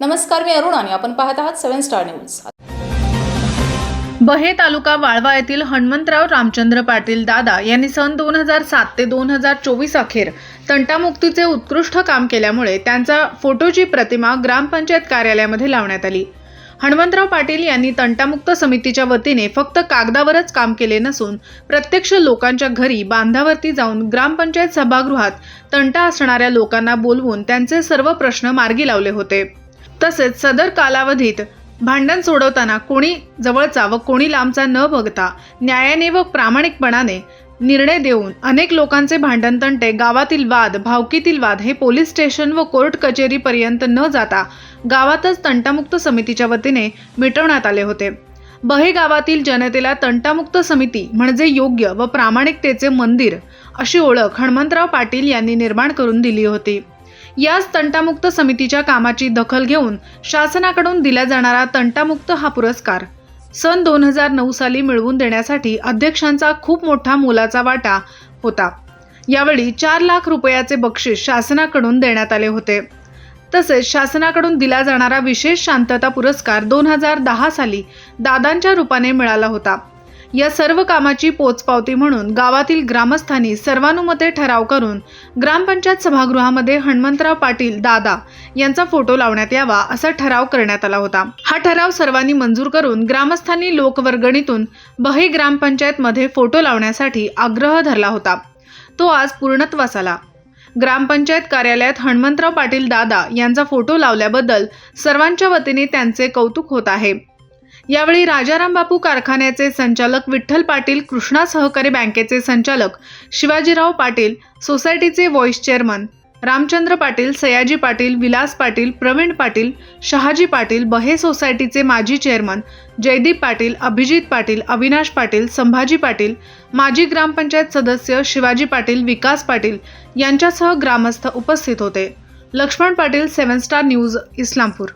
नमस्कार मी अरुण आणि आपण पाहत आहात सेव्हन स्टार न्यूज. बहे तालुका वाळवा येथील हनुमंतराव रामचंद्र पाटील दादा यांनी सन दोन हजार सात ते दोन हजार चोवीस अखेर तंटामुक्तीचे उत्कृष्ट काम केल्यामुळे त्यांचा फोटोची प्रतिमा ग्रामपंचायत कार्यालयामध्ये लावण्यात आली. हनुमंतराव पाटील यांनी तंटामुक्त समितीच्या वतीने फक्त कागदावरच काम केले नसून प्रत्यक्ष लोकांच्या घरी बांधावरती जाऊन ग्रामपंचायत सभागृहात तंटा असणाऱ्या लोकांना बोलवून त्यांचे सर्व प्रश्न मार्गी लावले होते. तसेच सदर कालावधीत भांडण सोडवताना कोणी जवळचा व कोणी लांबचा न बघता न्यायाने व प्रामाणिकपणाने निर्णय देऊन अनेक लोकांचे भांडण तंटे गावातील वाद भावकीतील वाद हे पोलीस स्टेशन व कोर्ट कचेरीपर्यंत न जाता गावातच तंटामुक्त समितीच्या वतीने मिटवण्यात आले होते. बहे गावातील जनतेला तंटामुक्त समिती म्हणजे योग्य व प्रामाणिकतेचे मंदिर अशी ओळख हनुमंतराव पाटील यांनी निर्माण करून दिली होती. याच तंटामुक्त समितीच्या कामाची दखल घेऊन शासनाकडून दिला जाणारा तंटामुक्त हा पुरस्कार. सन दोन हजार नऊ साली मिळवून देण्यासाठी अध्यक्षांचा खूप मोठा मोलाचा वाटा होता. यावेळी चार लाख रुपयाचे बक्षीस शासनाकडून देण्यात आले होते. तसेच शासनाकडून दिला जाणारा विशेष शांतता पुरस्कार दोन हजार दहा साली दादांच्या रूपाने मिळाला होता. या सर्व कामाची पोचपावती म्हणून गावातील ग्रामस्थांनी सर्वानुमते ठराव करून ग्रामपंचायत सभागृहामध्ये हनुमंतराव पाटील दादा यांचा फोटो लावण्यात यावा असा ठराव करण्यात आला होता. हा ठराव सर्वांनी मंजूर करून ग्रामस्थांनी लोकवर्गणीतून बहे ग्रामपंचायतमध्ये फोटो लावण्यासाठी आग्रह धरला होता. तो आज पूर्णत्वास आला ग्रामपंचायत कार्यालयात हनुमंतराव पाटील दादा यांचा फोटो लावल्याबद्दल सर्वांच्या वतीने त्यांचे कौतुक होत आहे. यावेळी राजाराम बापू कारखान्याचे संचालक विठ्ठल पाटील कृष्णा सहकारी बँकेचे संचालक शिवाजीराव पाटील सोसायटीचे व्हॉइस चेअरमन रामचंद्र पाटील सयाजी पाटील विलास पाटील प्रवीण पाटील शहाजी पाटील बहे सोसायटीचे माजी चेअरमन जयदीप पाटील अभिजित पाटील अविनाश पाटील संभाजी पाटील माजी ग्रामपंचायत सदस्य शिवाजी पाटील विकास पाटील यांच्यासह ग्रामस्थ उपस्थित होते. Laxman Patil seven star news Islampur.